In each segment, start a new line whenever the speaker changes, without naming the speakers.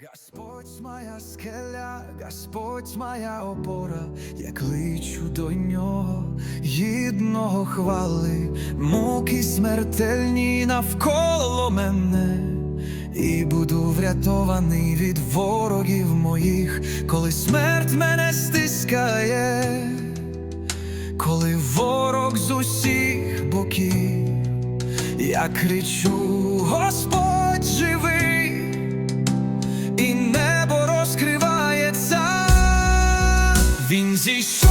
Господь моя скеля, Господь моя опора, я кличу до нього, гідного хвали, муки смертельні навколо мене, і буду врятований від ворогів моїх, коли смерть мене стискає, коли ворог з усіх боків, я кричу, Господь живий easy.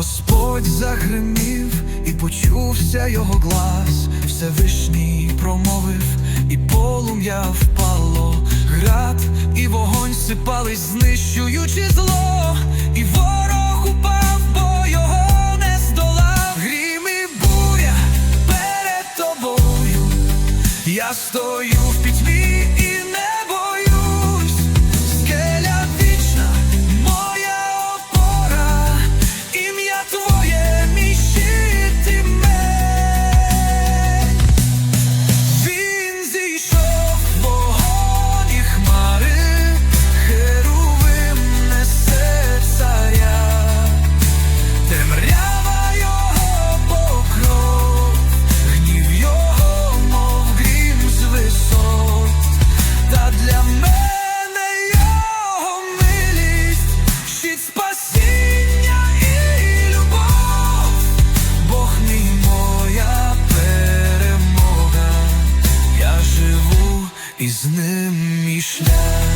Господь загримів і почувся його глас, Всевишній промовив, і полум'я впало, град і вогонь сипались, знищуючи зло, і ворог упав, бо його не здолав. Грім і буря перед тобою. Я стою в пітьмі з ним мій шлях.